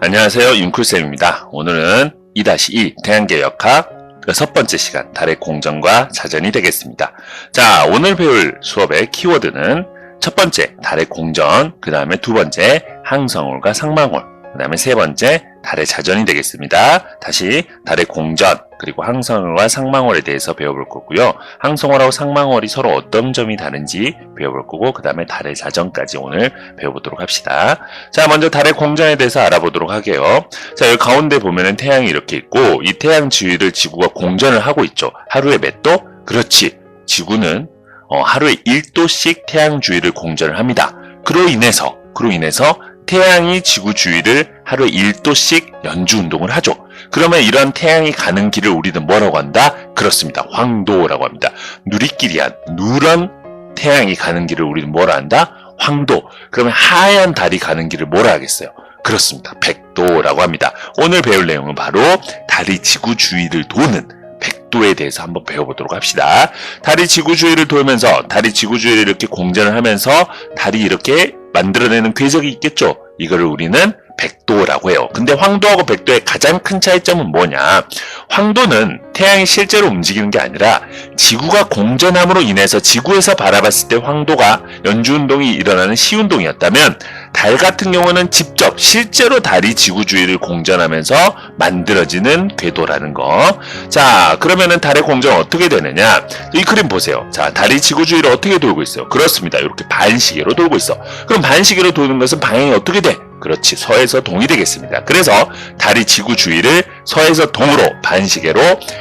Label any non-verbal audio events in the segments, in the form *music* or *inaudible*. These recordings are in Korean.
안녕하세요. 윤쿨쌤입니다. 오늘은 2-2 태양계역학 첫 번째 시간 달의 공전과 자전이 되겠습니다. 자, 오늘 배울 수업의 키워드는 첫 번째 달의 공전, 그 다음에 두 번째 항성울과 상망울, 그 다음에 세 번째 달의 자전이 되겠습니다. 다시 달의 공전, 그리고 항성울과 상망월에 대해서 배워볼 거고요. 항성월하고 상망월이 서로 어떤 점이 다른지 배워볼 거고 그 다음에 달의 자전까지 오늘 배워보도록 합시다. 자 먼저 달의 공전에 대해서 알아보도록 할게요. 자 여기 가운데 보면은 태양이 이렇게 있고 이 태양 주위를 지구가 공전을 하고 있죠. 하루에 몇 도? 그렇지. 지구는 어, 하루에 1도씩 태양 주위를 공전을 합니다. 그로 인해서 그로 인해서 태양이 지구 주위를 하루에 1도씩 연주 운동을 하죠. 그러면 이런 태양이 가는 길을 우리는 뭐라고 한다? 그렇습니다. 황도라고 합니다. 누리끼리한 누런 태양이 가는 길을 우리는 뭐라 한다? 황도. 그러면 하얀 달이 가는 길을 뭐라 하겠어요? 그렇습니다. 백도라고 합니다. 오늘 배울 내용은 바로 달이 지구 주위를 도는 백도에 대해서 한번 배워보도록 합시다. 달이 지구 주위를 돌면서 달이 지구 주위를 이렇게 공전을 하면서 달이 이렇게 만들어내는 궤적이 있겠죠. 이거를 우리는 백도라고 해요. 근데 황도하고 백도의 가장 큰 차이점은 뭐냐? 황도는 태양이 실제로 움직이는 게 아니라 지구가 공전함으로 인해서 지구에서 바라봤을 때 황도가 연주운동이 일어나는 시운동이었다면 달 같은 경우는 직접 실제로 달이 지구 주위를 공전하면서 만들어지는 궤도라는 거. 자, 그러면은 달의 공전은 어떻게 되느냐? 이 그림 보세요. 자, 달이 지구 주위를 어떻게 돌고 있어요? 그렇습니다. 이렇게 반시계로 돌고 있어. 그럼 반시계로 도는 것은 방향이 어떻게 돼? 그렇지 서에서 동이 되겠습니다. 그래서 달이 지구 주위를 서에서 동으로 반시계로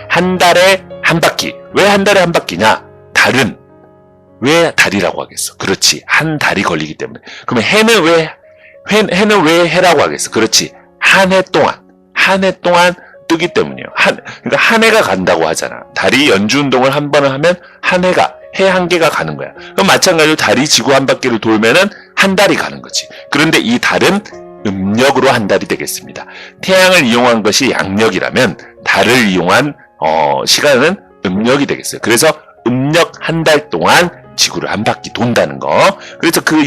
한 달에 한 바퀴. 왜 한 달에 한 바퀴냐? 달은 왜 달이라고 하겠어? 그렇지 한 달이 걸리기 때문에. 그러면 해는 왜 해, 해는 왜 해라고 하겠어? 그렇지 한 해 동안 한 해 동안 뜨기 때문이에요. 한 그러니까 한 해가 간다고 하잖아. 달이 연주 운동을 한 번을 하면 한 해가 해 한 개가 가는 거야. 그럼 마찬가지로 달이 지구 한 바퀴를 돌면은 한 달이 가는 거지. 그런데 이 달은 음력으로 한 달이 되겠습니다. 태양을 이용한 것이 양력이라면 달을 이용한 어, 시간은 음력이 되겠어요. 그래서 음력 한 달 동안 지구를 한 바퀴 돈다는 거. 그래서 그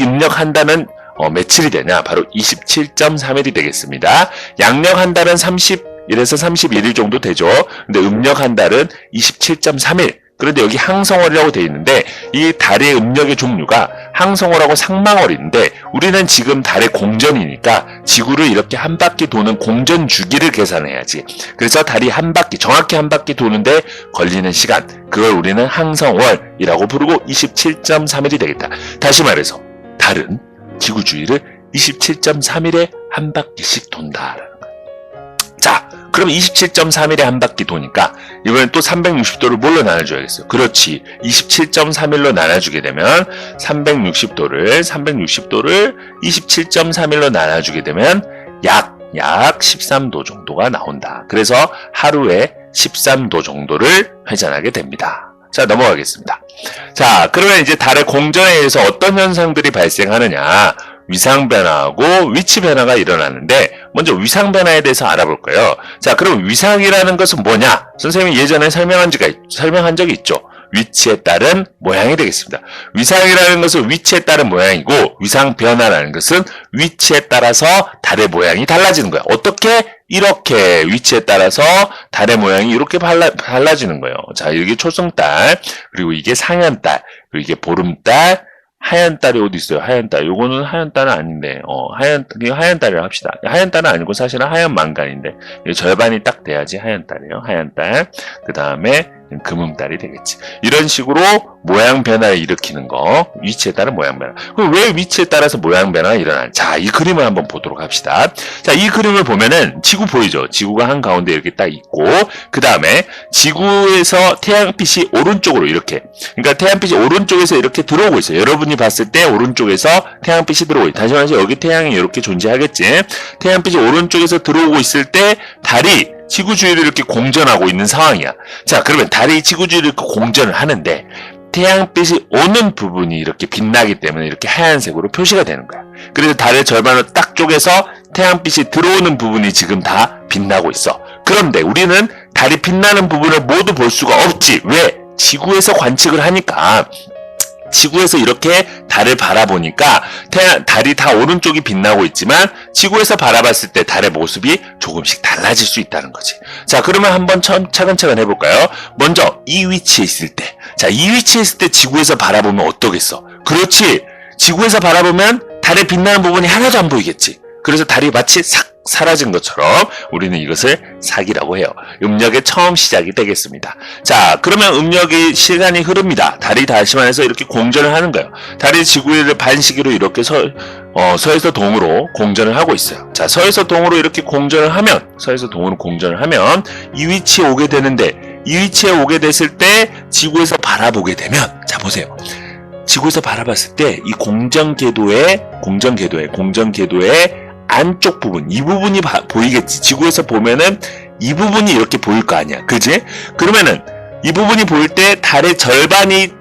달은 어, 며칠이 되냐? 바로 27.3일이 되겠습니다. 양력 한 달은 30일에서 31일 정도 되죠. 근데 음력 한 달은 27.3일. 그런데 여기 항성월이라고 되어 있는데 이 달의 음력의 종류가 항성월하고 상망월인데 우리는 지금 달의 공전이니까 지구를 이렇게 한 바퀴 도는 공전 주기를 계산해야지. 그래서 달이 한 바퀴 정확히 한 바퀴 도는데 걸리는 시간 그걸 우리는 항성월이라고 부르고 27.3일이 되겠다. 다시 말해서 달은 지구 주위를 27.3일에 한 바퀴씩. 자, 그럼 27.3일에 한 바퀴 도니까 이번엔 또 360도를 뭘로 나눠줘야겠어요? 그렇지. 27.3일로 나눠주게 되면 360도를 360도를 27.3일로 나눠주게 되면 약, 약 13도 정도가 나온다. 그래서 하루에 13도 정도를 회전하게 됩니다. 자, 넘어가겠습니다. 자, 그러면 이제 달의 공전에 의해서 어떤 현상들이 발생하느냐? 위상 변화하고 위치 변화가 일어나는데 먼저 위상 변화에 대해서 알아볼 거예요. 자, 그럼 위상이라는 것은 뭐냐? 선생님이 예전에 설명한 적이 설명한 적이 있죠. 위치에 따른 모양이 되겠습니다. 위상이라는 것은 위치에 따른 모양이고 위상 변화라는 것은 위치에 따라서 달의 모양이 달라지는 거야. 어떻게? 이렇게 위치에 따라서 달의 모양이 이렇게 달라, 달라지는 거예요. 자, 이게 초승달, 그리고 이게 상현달, 그리고 이게 보름달, 하얀 딸이 어디 있어요? 하얀 딸. 요거는 하얀 딸은 아닌데, 어, 하얀, 하얀 딸이라고 합시다. 하얀 딸은 아니고 사실은 하얀 망간인데, 절반이 딱 돼야지 하얀 딸이에요. 하얀 딸. 그 다음에 금음달이 되겠지. 이런 식으로 모양 변화를 일으키는 거, 위치에 따른 모양 변화. 그럼 왜 위치에 따라서 모양 변화가 일어나는지. 자, 이 그림을 한번 보도록 합시다. 자, 이 그림을 보면은 지구 보이죠? 지구가 한 가운데 이렇게 딱 있고, 그 다음에 지구에서 태양빛이 오른쪽으로 이렇게, 그러니까 태양빛이 오른쪽에서 이렇게 들어오고 있어요. 여러분이 봤을 때 오른쪽에서 태양빛이 들어오고. 다시 말해서 여기 태양이 이렇게 존재하겠지. 태양빛이 오른쪽에서 들어오고 있을 때 달이 지구 주위를 이렇게 공전하고 있는 상황이야. 자, 그러면 달이 지구 주위를 이렇게 공전을 하는데 태양빛이 오는 부분이 이렇게 빛나기 때문에 이렇게 하얀색으로 표시가 되는 거야. 그래서 달의 절반을 딱 쪼개서 태양빛이 들어오는 부분이 지금 다 빛나고 있어. 그런데 우리는 달이 빛나는 부분을 모두 볼 수가 없지. 왜? 지구에서 관측을 하니까 지구에서 이렇게 달을 바라보니까 태양, 달이 다 오른쪽이 빛나고 있지만 지구에서 바라봤을 때 달의 모습이 조금씩 달라질 수 있다는 거지. 자, 그러면 한번 참- 차근차근 해볼까요? 먼저 이 위치에 있을 때. 자, 이 위치에 있을 때 지구에서 바라보면 어떠겠어? 그렇지. 지구에서 바라보면 달에 빛나는 부분이 하나도 안 보이겠지. 그래서 달이 마치 싹 사라진 것처럼 우리는 이것을 사기라고 해요. 음력의 처음 시작이 되겠습니다. 자, 그러면 음력이 시간이 흐릅니다. 달이 다시 말해서 이렇게 공전을 하는 거예요. 달이 지구를 반시계로 이렇게 서, 어, 서에서 동으로 공전을 하고 있어요. 자, 서에서 동으로 이렇게 공전을 하면, 서에서 동으로 공전을 하면 이 위치에 오게 되는데, 이 위치에 오게 됐을 때 지구에서 바라보게 되면, 자, 보세요. 지구에서 바라봤을 때 이 공전 궤도의 공전 궤도의 공전 궤도의 안쪽 부분 이 부분이 바- 보이겠지 지구에서 보면은 이 부분이 이렇게 보일 거 아니야 그지 그러면은 이 부분이 보일 때 달의 절반이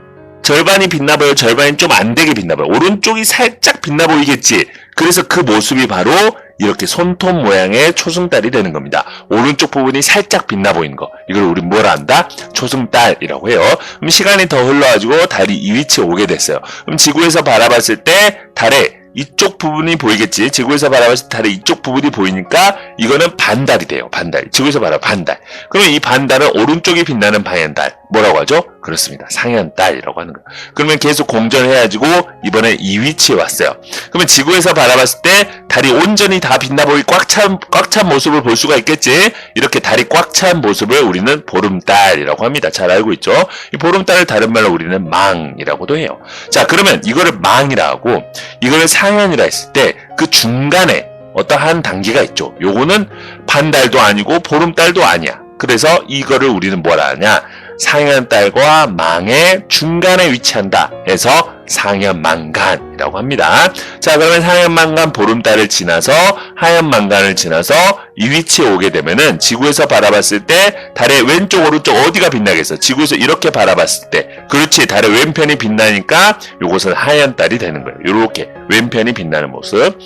절반이 빛나 보여 절반이 좀 안 되게 빛나 보여 오른쪽이 살짝 빛나 보이겠지 그래서 그 모습이 바로 이렇게 손톱 모양의 초승달이 되는 겁니다. 오른쪽 부분이 살짝 빛나 보이는 거. 이걸 우리 뭐라 한다? 초승달이라고 해요. 그럼 시간이 더 흘러가지고 달이 이 위치에 오게 됐어요. 그럼 지구에서 바라봤을 때 달의 이쪽 부분이 보이겠지. 지구에서 바라봤을 때 달의 이쪽 부분이 보이니까 이거는 반달이 돼요. 반달. 지구에서 바라 반달. 그러면 이 반달은 오른쪽이 빛나는 방향달. 뭐라고 하죠? 그렇습니다. 상현달이라고 하는 거예요. 그러면 계속 공전해가지고 이번에 이 위치에 왔어요. 그러면 지구에서 바라봤을 때 달이 온전히 다 빛나 보이 꽉찬 꽉 찬 모습을 볼 수가 있겠지. 이렇게 달이 꽉 찬 모습을 우리는 보름달이라고 합니다. 잘 알고 있죠? 이 보름달을 다른 말로 우리는 망이라고도 해요. 자, 그러면 이거를 망이라 하고 이거를 상현이라 했을 때 그 중간에 어떠한 단계가 있죠. 요거는 반달도 아니고 보름달도 아니야. 그래서 이거를 우리는 뭐라 하냐? 상현달과 망의 중간에 위치한다. 해서 상현망간이라고 합니다. 자, 그러면 상현망간 보름달을 지나서 하현망간을 지나서 이 위치에 오게 되면은 지구에서 바라봤을 때 달의 왼쪽 오른쪽 어디가 빛나겠어? 지구에서 이렇게 바라봤을 때 그렇지 달의 왼편이 빛나니까 요것은 하얀 달이 되는 거예요. 이렇게 왼편이 빛나는 모습.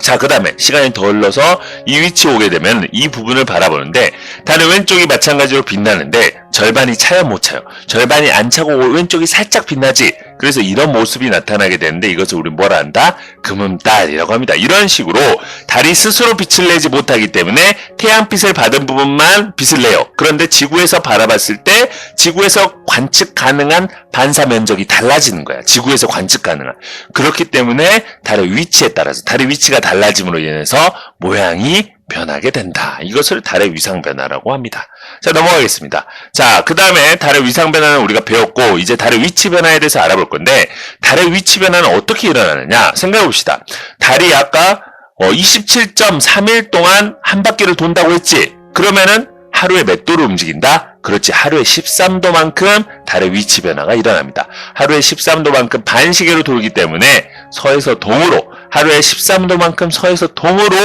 자, 그 다음에 시간이 더 흘러서 이 위치에 오게 되면 이 부분을 바라보는데 달의 왼쪽이 마찬가지로 빛나는데 절반이 차요 못 차요. 절반이 안 차고 왼쪽이 살짝 빛나지. 그래서 이런 모습이 나타나게 되는데 이것을 우리 뭐라 한다? 금음달이라고 합니다. 이런 식으로 달이 스스로 빛을 내지 못하기 때문에 태양빛을 받은 부분만 빛을 내요. 그런데 지구에서 바라봤을 때 지구에서 관측 가능한 반사 면적이 달라지는 거야. 지구에서 관측 가능한. 그렇기 때문에 달의 위치에 따라서 달의 위치가 달라짐으로 인해서 모양이 변하게 된다. 이것을 달의 위상 변화라고 합니다. 자, 넘어가겠습니다. 자, 그 다음에 달의 위상 변화는 우리가 배웠고, 이제 달의 위치 변화에 대해서 알아볼 건데, 달의 위치 변화는 어떻게 일어나느냐? 생각해 봅시다. 달이 아까 27.3일 동안 한 바퀴를 돈다고 했지? 그러면은 하루에 몇 도를 움직인다? 그렇지. 하루에 13도만큼 달의 위치 변화가 일어납니다. 하루에 13도만큼 반시계로 돌기 때문에 서에서 동으로, 하루에 13도만큼 서에서 동으로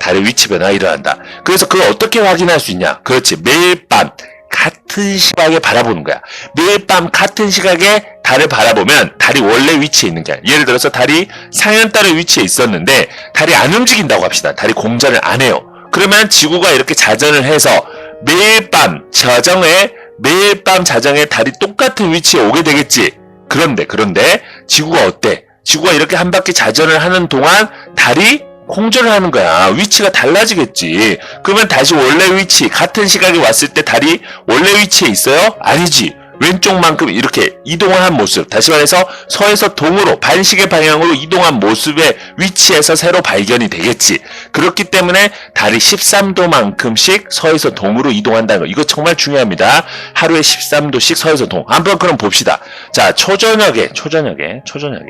달의 위치 변화가 일어난다. 그래서 그걸 어떻게 확인할 수 있냐? 그렇지. 매일 밤 같은 시각에 바라보는 거야. 매일 밤 같은 시각에 달을 바라보면 달이 원래 위치에 있는 게 아니야. 예를 들어서 달이 상현달의 위치에 있었는데 달이 안 움직인다고 합시다. 달이 공전을 안 해요. 그러면 지구가 이렇게 자전을 해서 매일 밤 자정에 매일 밤 자정에 달이 똑같은 위치에 오게 되겠지. 그런데 그런데 지구가 어때? 지구가 이렇게 한 바퀴 자전을 하는 동안 달이 공전을 하는 거야. 위치가 달라지겠지. 그러면 다시 원래 위치, 같은 시각에 왔을 때 달이 원래 위치에 있어요? 아니지. 왼쪽만큼 이렇게 이동을 한 모습. 다시 말해서 서에서 동으로 반시계 방향으로 이동한 모습의 위치에서 새로 발견이 되겠지. 그렇기 때문에 달이 13도만큼씩 서에서 동으로 이동한다는 거. 이거 정말 중요합니다. 하루에 13도씩 서에서 동. 한번 그럼 봅시다. 자, 초저녁에, 초저녁에, 초저녁에.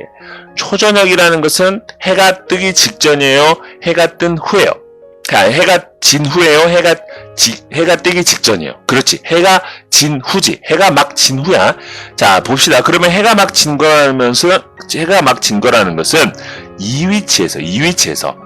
초저녁이라는 것은 해가 뜨기 직전이에요. 해가 뜬 후에요. 아, 해가 진 후에요. 해가 지, 해가 뜨기 직전이에요. 그렇지. 해가 진 후지. 해가 막 진 후야. 자, 봅시다. 그러면 해가 막 진 거라면서 해가 막 진 거라는 것은 이 위치에서 이 위치에서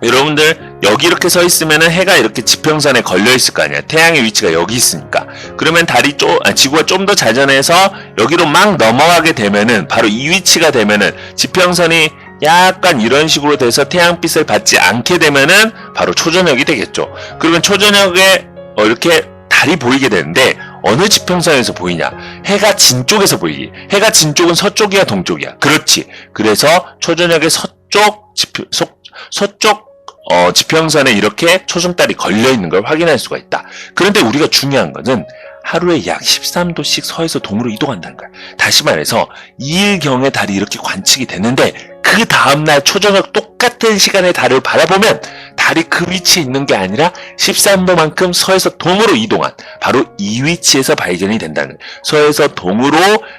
여러분들 여기 이렇게 서 있으면은 해가 이렇게 지평선에 걸려 있을 거 아니야. 태양의 위치가 여기 있으니까. 그러면 달이 좀 아, 지구가 좀 더 자전해서 여기로 막 넘어가게 되면은 바로 이 위치가 되면은 지평선이 약간 이런 식으로 돼서 태양빛을 받지 않게 되면은 바로 초저녁이 되겠죠. 그러면 초저녁에 어, 이렇게 달이 보이게 되는데 어느 지평선에서 보이냐? 해가 진 쪽에서 보이기. 해가 진 쪽은 서쪽이야, 동쪽이야. 그렇지. 그래서 초저녁에 서쪽 지평, 서, 서쪽 어, 지평선에 이렇게 초승달이 걸려 있는 걸 확인할 수가 있다. 그런데 우리가 중요한 것은 하루에 약 13도씩 서에서 동으로 이동한다는 거야. 다시 말해서 2일경에 달이 이렇게 관측이 됐는데 그 다음날 초저녁 똑같은 시간에 달을 바라보면 달이 그 위치에 있는 게 아니라 13도만큼 서에서 동으로 이동한 바로 이 위치에서 발견이 된다는. 서에서 동으로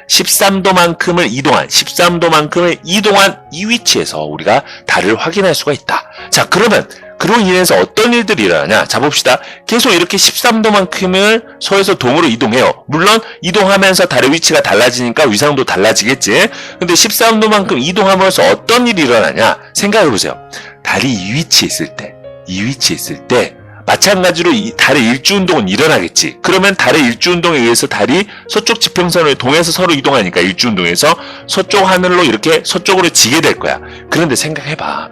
13도만큼을 이동한 13도만큼을 이동한 이 위치에서 우리가 달을 확인할 수가 있다. 자 그러면 그로 인해서 어떤 일들이 일어나냐? 자 봅시다. 계속 이렇게 13도만큼을 서에서 동으로 이동해요. 물론 이동하면서 달의 위치가 달라지니까 위상도 달라지겠지. 근데 13도만큼 이동하면서 어떤 일이 일어나냐? 생각해 보세요. 달이 이 위치에 있을 때, 이 위치에 있을 때 마찬가지로 이 달의 일주 운동은 일어나겠지. 그러면 달의 일주 운동에 의해서 달이 서쪽 지평선을 동해서 서로 이동하니까 일주 운동에서 서쪽 하늘로 이렇게 서쪽으로 지게 될 거야. 그런데 생각해봐.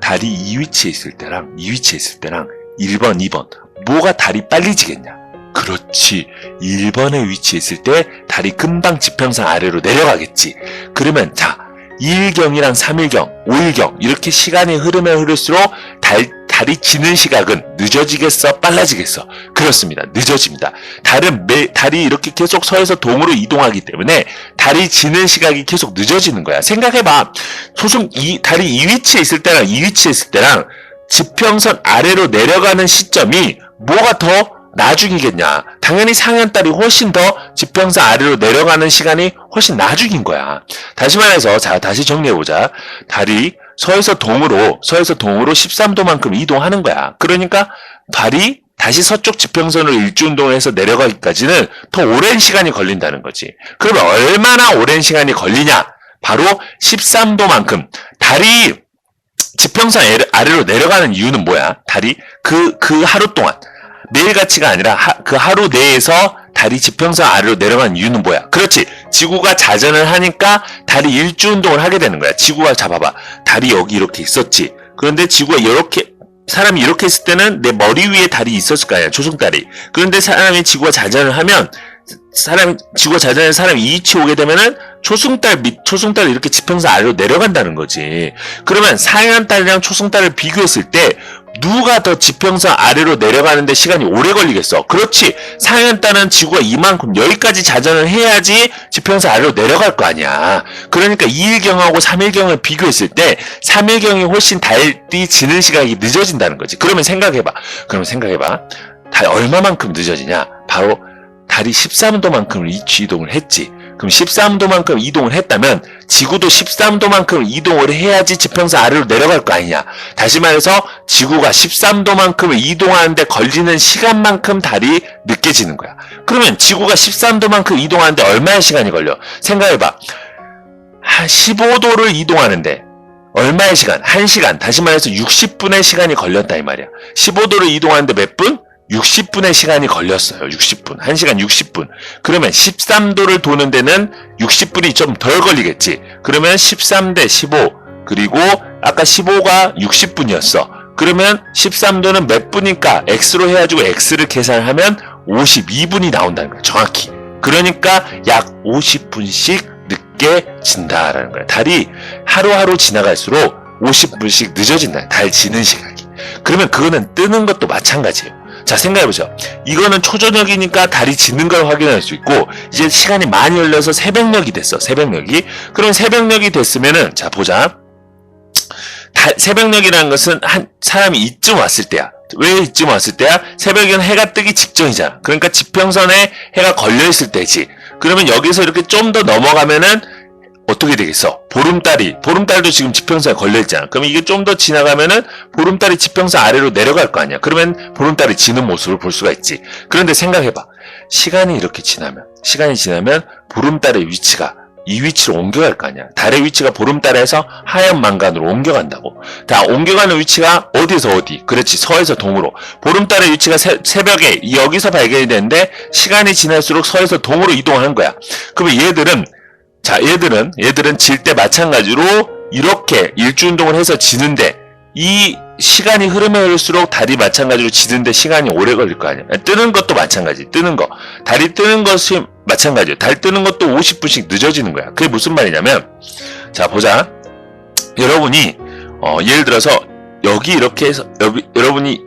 달이 이 위치에 있을 때랑 이 위치에 있을 때랑 1번, 2번 뭐가 달이 빨리 지겠냐? 그렇지. 1번의 위치에 있을 때 달이 금방 지평선 아래로 내려가겠지. 그러면 자 2일경이랑 3일경, 5일경 이렇게 시간이 흐르면 흐를수록 달, 달이 지는 시각은 늦어지겠어? 빨라지겠어? 그렇습니다. 늦어집니다. 달은 매, 달이 이렇게 계속 서에서 동으로 이동하기 때문에 달이 지는 시각이 계속 늦어지는 거야. 생각해봐. 소송 이, 달이 이 위치에 있을 때랑 이 위치에 있을 때랑 지평선 아래로 내려가는 시점이 뭐가 더 나중이겠냐? 당연히 상현달이 훨씬 더 지평선 아래로 내려가는 시간이 훨씬 나중인 거야. 다시 말해서 자 다시 정리해보자. 달이 서에서 동으로 서에서 동으로 13도만큼 이동하는 거야. 그러니까 달이 다시 서쪽 지평선으로 일주운동을 해서 내려가기까지는 더 오랜 시간이 걸린다는 거지. 그러면 얼마나 오랜 시간이 걸리냐? 바로 13도만큼 달이 지평선 아래- 아래로 내려가는 이유는 뭐야? 달이 그, 그 하루 동안 매일같이가 아니라 하- 그 하루 내에서 달이 지평선 아래로 내려가는 이유는 뭐야? 그렇지. 지구가 자전을 하니까 달이 일주 운동을 하게 되는 거야. 지구가 잡아봐. 달이 여기 이렇게 있었지. 그런데 지구가 이렇게 사람이 이렇게 있을 때는 내 머리 위에 달이 있었을 거 아니야. 초승달이. 그런데 사람이 지구가 자전을 하면 사람 지구가 자전에 사람이 이 위치에 오게 되면은 초승달 밑 초승달이 이렇게 지평선 아래로 내려간다는 거지. 그러면 상현달이랑 초승달을 비교했을 때 누가 더 지평선 아래로 내려가는데 시간이 오래 걸리겠어? 그렇지. 상현달은 지구가 이만큼 여기까지 자전을 해야지 지평선 아래로 내려갈 거 아니야. 그러니까 2일경하고 3일경을 비교했을 때 3일경이 훨씬 달이 지는 시간이 늦어진다는 거지. 그러면 생각해봐. 그러면 생각해봐. 달 얼마만큼 늦어지냐? 바로 달이 13도만큼 위치 이동을 했지. 그럼 13도만큼 이동을 했다면 지구도 13도만큼 이동을 해야지 지평선 아래로 내려갈 거 아니냐. 다시 말해서 지구가 13도만큼 이동하는데 걸리는 시간만큼 달이 늦게지는 거야. 그러면 지구가 13도만큼 이동하는데 얼마의 시간이 걸려? 생각해봐. 한 15도를 이동하는데 얼마의 시간? 1시간. 다시 말해서 60분의 시간이 걸렸다 이 말이야. 15도를 이동하는데 몇 분? 60분의 시간이 걸렸어요. 60분. 1시간 60분. 그러면 13도를 도는 데는 60분이 좀 덜 걸리겠지. 그러면 13대 15. 그리고 아까 15가 60분이었어. 그러면 13도는 몇 분일까? x로 해가지고 x를 계산하면 52분이 나온다는 거야. 정확히. 그러니까 약 50분씩 늦게 진다라는 거야. 달이 하루하루 지나갈수록 50분씩 늦어진다. 달 지는 시각이. 그러면 그거는 뜨는 것도 마찬가지예요. 자, 생각해보죠. 이거는 초저녁이니까 달이 지는 걸 확인할 수 있고, 이제 시간이 많이 흘러서 새벽녘이 됐어, 새벽녘이. 그럼 새벽녘이 됐으면은, 자, 보자. 달- 새벽녘이라는 것은 한 사람이 이쯤 왔을 때야. 왜 이쯤 왔을 때야? 새벽에는 해가 뜨기 직전이잖아. 그러니까 지평선에 해가 걸려 있을 때지. 그러면 여기서 이렇게 좀 더 넘어가면은 어떻게 되겠어? 보름달이, 보름달도 지금 지평선에 걸려 있잖아. 그럼 이게 좀 더 지나가면은 보름달이 지평선 아래로 내려갈 거 아니야. 그러면 보름달이 지는 모습을 볼 수가 있지. 그런데 생각해봐. 시간이 이렇게 지나면, 시간이 지나면 보름달의 위치가 이 위치로 옮겨갈 거 아니야. 달의 위치가 보름달에서 하얀 망간으로 옮겨간다고. 다 옮겨가는 위치가 어디에서 어디? 그렇지. 서에서 동으로. 보름달의 위치가 새, 새벽에 여기서 발견이 되는데 시간이 지날수록 서에서 동으로 이동하는 거야. 그러면 얘들은 자, 얘들은 얘들은 질 때 마찬가지로 이렇게 일주 운동을 해서 지는데 이 시간이 흐르면 흐를수록 달이 마찬가지로 지는데 시간이 오래 걸릴 거 아니야. 뜨는 것도 마찬가지. 뜨는 거. 달이 뜨는 것이 마찬가지예요. 달 뜨는 것도 50분씩 늦어지는 거야. 그게 무슨 말이냐면 자 보자. 여러분이 어, 예를 들어서 여기 이렇게 해서 여기, 여러분이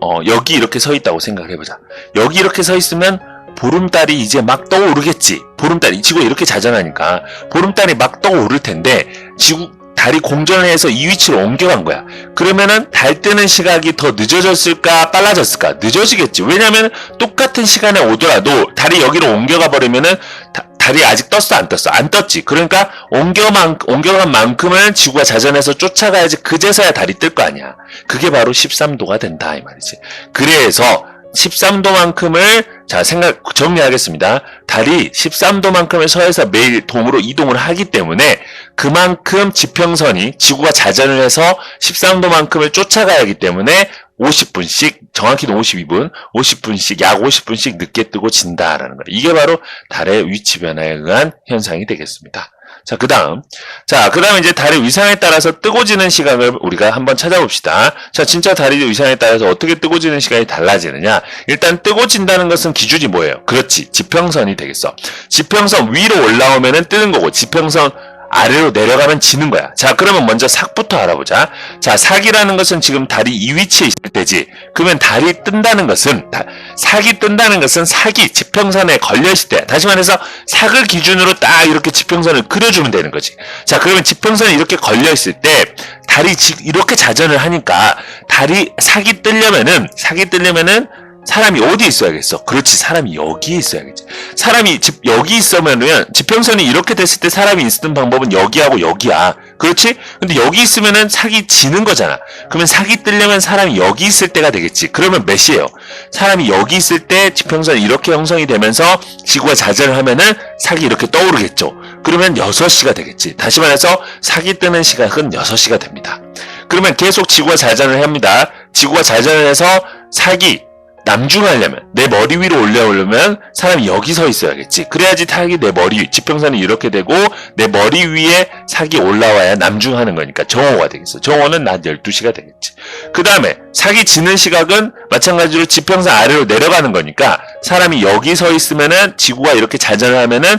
어, 여기 이렇게 서 있다고 생각을 해보자. 여기 이렇게 서 있으면 보름달이 이제 막 떠오르겠지. 보름달이 지구가 이렇게 자전하니까 보름달이 막 떠오를 텐데 지구 달이 공전해서 이 위치로 옮겨간 거야. 그러면은 달 뜨는 시각이 더 늦어졌을까 빨라졌을까? 늦어지겠지. 왜냐면 똑같은 시간에 오더라도 달이 여기로 옮겨가 버리면은 다- 달이 아직 떴어 안 떴어 안 떴지. 그러니까 옮겨만 옮겨간 만큼은 지구가 자전해서 쫓아가야지 그제서야 달이 뜰 거 아니야. 그게 바로 13도가 된다 이 말이지. 그래서 13도만큼을 자 생각 정리하겠습니다. 달이 13도만큼의 서에서 매일 동으로 이동을 하기 때문에 그만큼 지평선이 지구가 자전을 해서 13도만큼을 쫓아가야 하기 때문에 50분씩 정확히는 52분, 50분씩 약 50분씩 늦게 뜨고 진다라는 거예요. 이게 바로 달의 위치 변화에 의한 현상이 되겠습니다. 자, 그 다음. 자, 그 다음 이제 달의 위상에 따라서 뜨고 지는 시간을 우리가 한번 찾아봅시다. 자, 진짜 달의 위상에 따라서 어떻게 뜨고 지는 시간이 달라지느냐. 일단 뜨고 진다는 것은 기준이 뭐예요? 그렇지. 지평선이 되겠어. 지평선 위로 올라오면은 뜨는 거고, 지평선 아래로 내려가면 지는 거야. 자, 그러면 먼저 삭부터 알아보자. 자, 삭이라는 것은 지금 달이 이 위치에 있을 때지. 그러면 달이 뜬다는 것은, 다- 삭이 뜬다는 것은 삭이 지평선에 걸려있을 때. 다시 말해서 삭을 기준으로 딱 이렇게 지평선을 그려주면 되는 거지. 자, 그러면 지평선이 이렇게 걸려있을 때, 달이 지- 이렇게 자전을 하니까, 달이 삭이 뜨려면은, 삭이 뜨려면은, 사람이 어디 있어야겠어? 그렇지, 사람이 여기에 있어야겠지. 사람이 집 여기 있으면은 지평선이 이렇게 됐을 때 사람이 있는 방법은 여기하고 여기야. 그렇지? 근데 여기 있으면은 사기 지는 거잖아. 그러면 사기 뜨려면 사람이 여기 있을 때가 되겠지. 그러면 몇 시예요? 사람이 여기 있을 때 지평선이 이렇게 형성이 되면서 지구가 자전을 하면은 사기 이렇게 떠오르겠죠. 그러면 6시가 되겠지. 다시 말해서 사기 뜨는 시각은 6시가 됩니다. 그러면 계속 지구가 자전을 합니다. 지구가 자전을 해서 사기 남중하려면 내 머리 위로 올려오려면 사람이 여기 서 있어야겠지. 그래야지 타격이 내 머리 위, 지평선이 이렇게 되고 내 머리 위에 사기 올라와야 남중하는 거니까 정오가 되겠어. 정오는 낮 12시가 되겠지. 그 다음에 사기 지는 시각은 마찬가지로 지평선 아래로 내려가는 거니까 사람이 여기 서 있으면은 지구가 이렇게 자전을 하면은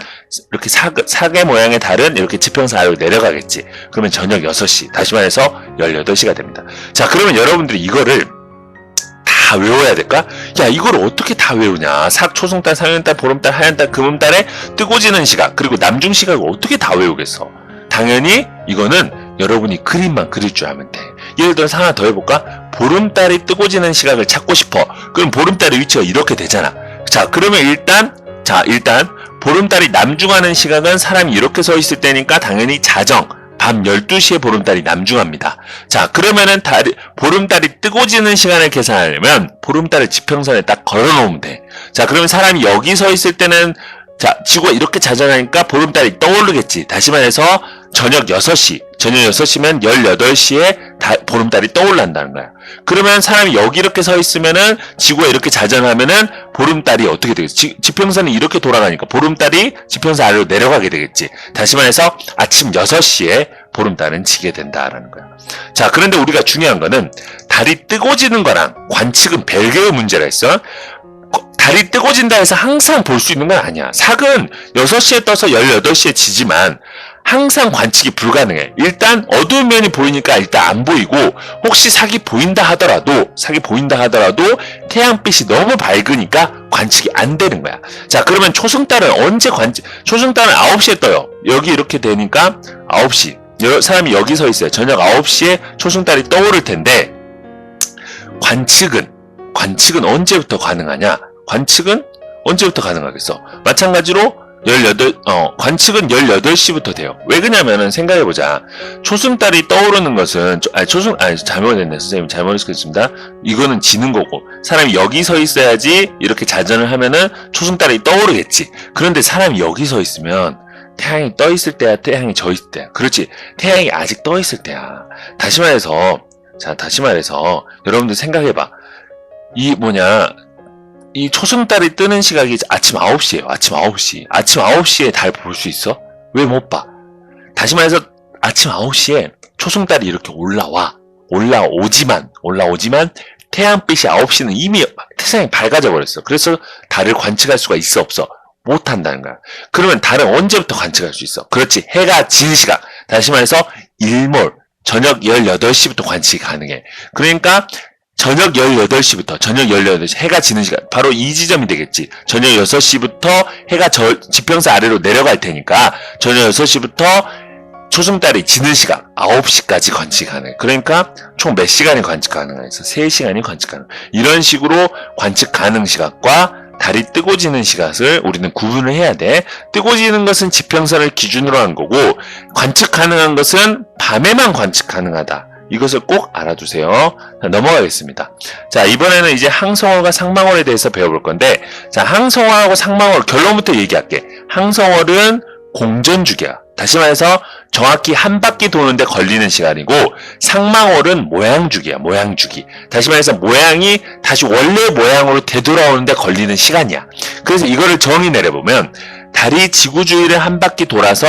이렇게 사, 사계 모양의 달은 이렇게 지평선 아래로 내려가겠지. 그러면 저녁 6시, 다시 말해서 18시가 됩니다. 자, 그러면 여러분들이 이거를 다 외워야 될까? 야, 이걸 어떻게 다 외우냐? 삭, 초승달, 상현달, 보름달, 하얀달, 금음달에 뜨고 지는 시각, 그리고 남중 시각을 어떻게 다 외우겠어? 당연히 이거는 여러분이 그림만 그릴 줄 알면 돼. 예를 들어서 하나 더 해볼까? 보름달이 뜨고 지는 시각을 찾고 싶어. 그럼 보름달의 위치가 이렇게 되잖아. 자, 그러면 일단, 자, 일단, 보름달이 남중하는 시각은 사람이 이렇게 서 있을 때니까 당연히 자정, 밤 12시에 보름달이 남중합니다. 자, 그러면은 달이, 보름달이 뜨고 지는 시간을 계산하려면 보름달을 지평선에 딱 걸어 놓으면 돼. 자, 그러면 사람이 여기 서 있을 때는 자, 지구가 이렇게 자전하니까 보름달이 떠오르겠지. 다시 말해서 저녁 6시, 저녁 6시면 18시에 다, 보름달이 떠올란다는 거야. 그러면 사람이 여기 이렇게 서 있으면은 지구가 이렇게 자전하면은 보름달이 어떻게 되겠지? 지, 지평선이 이렇게 돌아가니까 보름달이 지평선 아래로 내려가게 되겠지. 다시 말해서 아침 6시에 보름달은 지게 된다라는 거야. 자, 그런데 우리가 중요한 거는 달이 뜨고 지는 거랑 관측은 별개의 문제가 있어. 거- 달이 뜨고 진다 해서 항상 볼 수 있는 건 아니야. 삭은 6시에 떠서 18시에 지지만 항상 관측이 불가능해. 일단 어두운 면이 보이니까 일단 안 보이고 혹시 삭이 보인다 하더라도 삭이 보인다 하더라도 태양빛이 너무 밝으니까 관측이 안 되는 거야. 자, 그러면 초승달은 언제 관측? 초승달은 9시에 떠요. 여기 이렇게 되니까 9시. 여- 사람이 여기 서 있어요. 저녁 9시에 초승달이 떠오를 텐데 관측은 관측은 언제부터 가능하냐? 관측은 언제부터 가능하겠어? 마찬가지로 18, 어, 관측은 18시부터 돼요. 왜 그러냐면은 생각해보자. 초승달이 떠오르는 것은, 초- 아니, 초승, 아니, 잘못했네. 선생님, 잘못했습니다. 이거는 지는 거고, 사람이 여기 서 있어야지 이렇게 자전을 하면은 초승달이 떠오르겠지. 그런데 사람이 여기 서 있으면 태양이 떠 있을 때야, 태양이 져 있을 때야. 그렇지. 태양이 아직 떠 있을 때야. 다시 말해서, 자, 다시 말해서, 여러분들 생각해봐. 이 뭐냐, 이 초승달이 뜨는 시각이 아침 9시예요. 아침 9시. 아침 9시에 달 볼 수 있어? 왜 못 봐? 다시 말해서 아침 9시에 초승달이 이렇게 올라와. 올라오지만 올라오지만 태양빛이 9시는 이미 태양이 밝아져 버렸어. 그래서 달을 관측할 수가 있어 없어? 못 한다는 거야. 그러면 달은 언제부터 관측할 수 있어? 그렇지. 해가 진 시간. 다시 말해서 일몰 저녁 18시부터 관측이 가능해. 그러니까 저녁 18시부터 저녁 18시 해가 지는 시간 바로 이 지점이 되겠지. 저녁 6시부터 해가 저 지평선 아래로 내려갈 테니까 저녁 6시부터 초승달이 지는 시간 9시까지 관측 가능. 그러니까 총 몇 시간이 관측 가능해서 3시간이 관측 가능. 이런 식으로 관측 가능 시각과 달이 뜨고 지는 시각을 우리는 구분을 해야 돼. 뜨고 지는 것은 지평선을 기준으로 한 거고 관측 가능한 것은 밤에만 관측 가능하다. 이것을 꼭 알아두세요. 자, 넘어가겠습니다. 자, 이번에는 이제 항성월과 상망월에 대해서 배워볼 건데, 자, 항성월하고 상망월 결론부터 얘기할게. 항성월은 공전주기야. 다시 말해서 정확히 한 바퀴 도는데 걸리는 시간이고, 상망월은 모양주기야, 모양주기. 다시 말해서 모양이 다시 원래 모양으로 되돌아오는데 걸리는 시간이야. 그래서 이거를 정의 내려보면, 달이 지구 주위를 한 바퀴 돌아서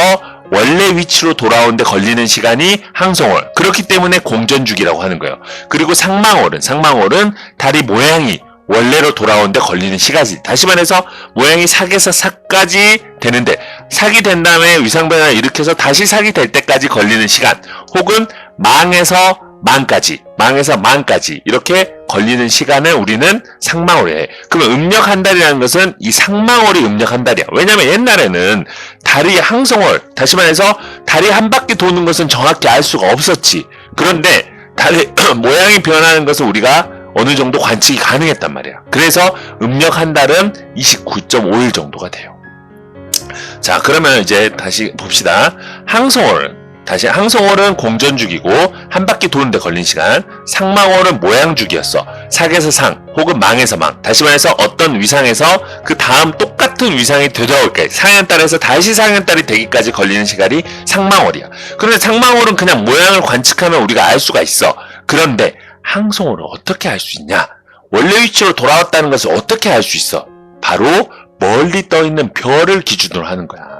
원래 위치로 돌아오는데 걸리는 시간이 항성월. 그렇기 때문에 공전주기라고 하는 거예요. 그리고 상망월은, 상망월은 달이 모양이 원래로 돌아오는데 걸리는 시간이. 다시 말해서 모양이 삭에서 삭까지 되는데 삭이 된 다음에 위상 변화를 일으켜서 다시 삭이 될 때까지 걸리는 시간. 혹은 망에서 망까지, 망에서 망까지 이렇게 걸리는 시간을 우리는 상망월에 해. 그러면 음력 한 달이라는 것은 이 상망월이 음력 한 달이야. 왜냐면 옛날에는 달이 항성월, 다시 말해서 달이 한 바퀴 도는 것은 정확히 알 수가 없었지. 그런데 달의 *clears throat* 모양이 변하는 것을 우리가 어느 정도 관측이 가능했단 말이야. 그래서 음력 한 달은 29.5일 정도가 돼요. 자, 그러면 이제 다시 봅시다. 항성월. 다시 항성월은 공전주기고 한 바퀴 도는데 걸린 시간. 상망월은 모양주기였어. sak에서 상 혹은 망에서 망. 다시 말해서 어떤 위상에서 그 다음 똑같은 위상이 되돌아올 때 상현달에서 다시 상현달이 되기까지 걸리는 시간이 상망월이야. 그런데 상망월은 그냥 모양을 관측하면 우리가 알 수가 있어. 그런데 항성월을 어떻게 알 수 있냐? 원래 위치로 돌아왔다는 것을 어떻게 알 수 있어? 바로 멀리 떠 있는 별을 기준으로 하는 거야.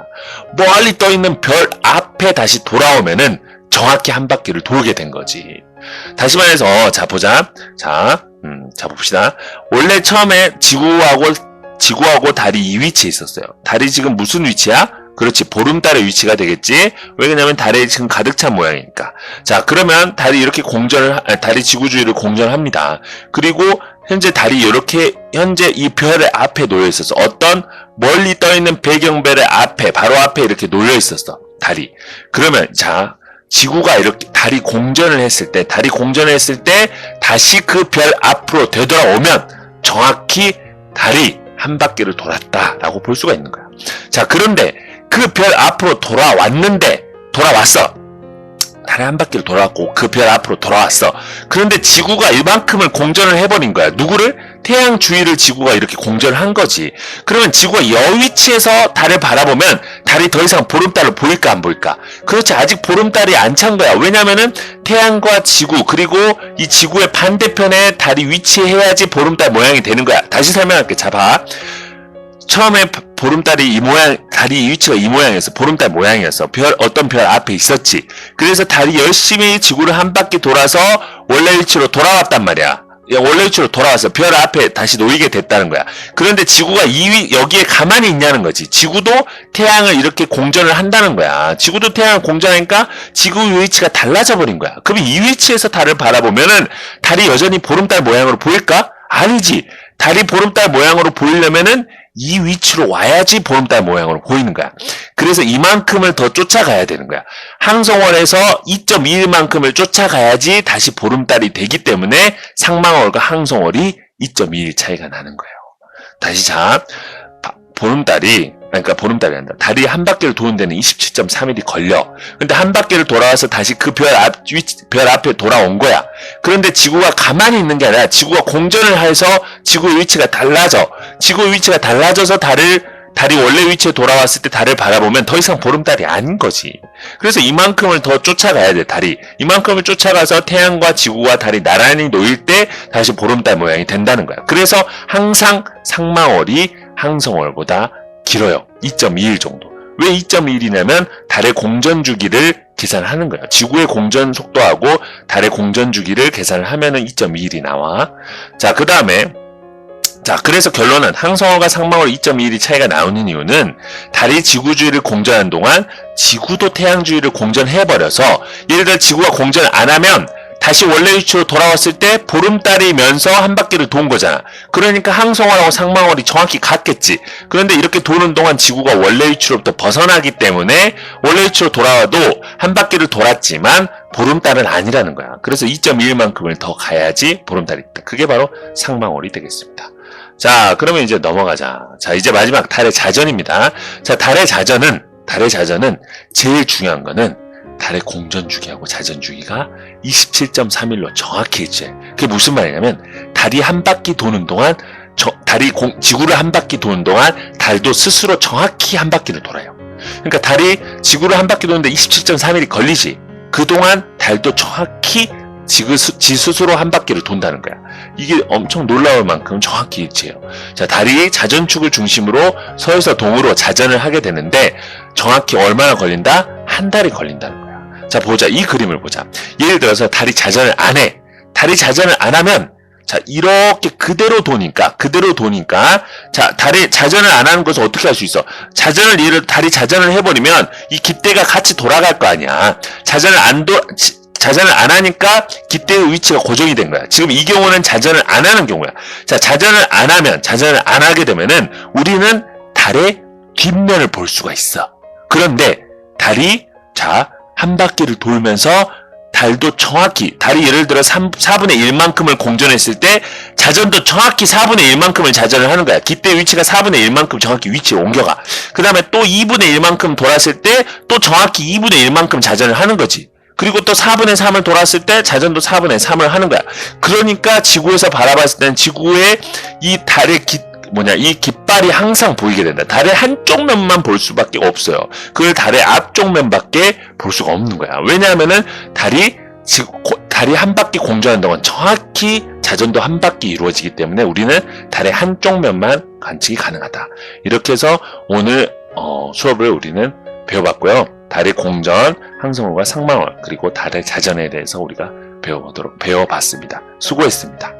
멀리 떠 있는 별 앞에 다시 돌아오면은 정확히 한 바퀴를 돌게 된 거지. 다시 말해서 자 보자. 자, 음, 자 봅시다. 원래 처음에 지구하고 지구하고 달이 이 위치에 있었어요. 달이 지금 무슨 위치야? 그렇지 보름달의 위치가 되겠지. 왜냐면 달에 지금 가득 찬 모양이니까. 자 그러면 달이 이렇게 공전을 하- 아, 달이 지구 주위를 공전합니다. 그리고 현재 달이 이렇게 현재 이 별의 앞에 놓여 있었어. 어떤 멀리 떠 있는 배경별의 앞에 바로 앞에 이렇게 놓여 있었어. 달이. 그러면 자 지구가 이렇게 달이 공전을 했을 때 달이 공전을 했을 때 다시 그 별 앞으로 되돌아오면 정확히 달이 한 바퀴를 돌았다라고 볼 수가 있는 거야. 자 그런데 그 별 앞으로 돌아왔는데 돌아왔어. 달에 한 바퀴를 돌아왔고 그 별 앞으로 돌아왔어. 그런데 지구가 이만큼을 공전을 해버린 거야. 누구를? 태양 주위를 지구가 이렇게 공전을 한 거지. 그러면 지구가 여 위치에서 달을 바라보면 달이 더 이상 보름달을 보일까 안 보일까? 그렇지 아직 보름달이 안 찬 거야. 왜냐면은 태양과 지구 그리고 이 지구의 반대편에 달이 위치해야지 보름달 모양이 되는 거야. 다시 설명할게. 자 봐. 처음에 바- 보름달이 이 모양, 달이 이 위치가 이 모양이었어. 보름달 모양이었어. 별, 어떤 별 앞에 있었지. 그래서 달이 열심히 지구를 한 바퀴 돌아서 원래 위치로 돌아왔단 말이야. 야, 원래 위치로 돌아와서 별 앞에 다시 놓이게 됐다는 거야. 그런데 지구가 이 위, 여기에 가만히 있냐는 거지. 지구도 태양을 이렇게 공전을 한다는 거야. 지구도 태양을 공전하니까 지구 위치가 달라져 버린 거야. 그럼 이 위치에서 달을 바라보면은 달이 여전히 보름달 모양으로 보일까? 아니지. 달이 보름달 모양으로 보이려면은 이 위치로 와야지 보름달 모양으로 보이는 거야. 그래서 이만큼을 더 쫓아가야 되는 거야. 항성월에서 2.21만큼을 쫓아가야지 다시 보름달이 되기 때문에 상망월과 항성월이 2.21 차이가 나는 거예요. 다시 자, 바- 보름달이 그러니까 보름달이 아니라 달이 한 바퀴를 도는 데는 27.3일이 걸려. 근데 한 바퀴를 돌아와서 다시 그 별 앞, 별 앞에 돌아온 거야. 그런데 지구가 가만히 있는 게 아니라 지구가 공전을 해서 지구의 위치가 달라져. 지구의 위치가 달라져서 달을 달이 원래 위치에 돌아왔을 때 달을 바라보면 더 이상 보름달이 아닌 거지. 그래서 이만큼을 더 쫓아가야 돼, 달이. 이만큼을 쫓아가서 태양과 지구와 달이 나란히 놓일 때 다시 보름달 모양이 된다는 거야. 그래서 항상 상망월이 항성월보다 길어요. 2.21 정도. 왜 2.21이냐면 달의 공전 주기를 계산을 하는 거예요. 지구의 공전 속도하고 달의 공전 주기를 계산을 하면은 2.21이 나와. 자, 그 다음에 자, 그래서 결론은 항성어가 상망으로 2.21이 차이가 나오는 이유는 달이 지구 주위를 공전하는 동안 지구도 태양 주위를 공전해버려서 예를 들어 지구가 공전을 안 하면 다시 원래 위치로 돌아왔을 때 보름달이면서 한 바퀴를 돈 거잖아. 그러니까 항성어하고 상망월이 정확히 같겠지. 그런데 이렇게 도는 동안 지구가 원래 위치로부터 벗어나기 때문에 원래 위치로 돌아와도 한 바퀴를 돌았지만 보름달은 아니라는 거야. 그래서 2.1만큼을 더 가야지 보름달이 있다. 그게 바로 상망월이 되겠습니다. 자, 그러면 이제 넘어가자. 자, 이제 마지막 달의 자전입니다. 자, 달의 자전은, 달의 자전은 제일 중요한 거는 달의 공전 주기하고 자전 주기가 27.31로 정확히 일치해. 그게 무슨 말이냐면, 달이 한 바퀴 도는 동안, 저- 달이 공- 지구를 한 바퀴 도는 동안, 달도 스스로 정확히 한 바퀴를 돌아요. 그러니까 달이 지구를 한 바퀴 도는데 27.3일이 걸리지. 그동안 달도 정확히 지구 스- 지 스스로 한 바퀴를 돈다는 거야. 이게 엄청 놀라울 만큼 정확히 일치해요. 자, 달이 자전축을 중심으로 서에서 동으로 자전을 하게 되는데 정확히 얼마나 걸린다? 한 달이 걸린다는 거야. 자, 보자. 이 그림을 보자. 예를 들어서 달이 자전을 안 해. 달이 자전을 안 하면 자, 이렇게 그대로 도니까, 그대로 도니까, 자, 달이 자전을 안 하는 것을 어떻게 할 수 있어? 자전을, 예를, 달이 자전을 해버리면, 이 깃대가 같이 돌아갈 거 아니야. 자전을 안 도, 지- 자전을 안 하니까 깃대의 위치가 고정이 된 거야. 지금 이 경우는 자전을 안 하는 경우야. 자, 자전을 안 하면, 자전을 안 하게 되면은, 우리는 달의 뒷면을 볼 수가 있어. 그런데, 달이, 자, 한 바퀴를 돌면서, 달도 정확히, 달이 예를 들어 3, 4분의 1만큼을 공전했을 때, 자전도 정확히 4분의 1만큼을 자전을 하는 거야. 깃대 위치가 4분의 1만큼 정확히 위치에 옮겨가. 그 다음에 또 2분의 1만큼 돌았을 때, 또 정확히 2분의 1만큼 자전을 하는 거지. 그리고 또 4분의 3을 돌았을 때 자전도 4분의 3을 하는 거야. 그러니까 지구에서 바라봤을 때는 지구의 이 달의 깃, 뭐냐, 이 깃발이 항상 보이게 된다. 달의 한쪽 면만 볼 수밖에 없어요. 그걸 달의 앞쪽 면밖에 볼 수가 없는 거야. 왜냐하면은 달이 지- 고- 달이 한 바퀴 공전하는 동안 정확히 자전도 한 바퀴 이루어지기 때문에 우리는 달의 한쪽 면만 관측이 가능하다. 이렇게 해서 오늘 어, 수업을 우리는 배워봤고요. 달의 공전, 항성월과 상망월, 그리고 달의 자전에 대해서 우리가 배워보도록 배워봤습니다. 수고했습니다.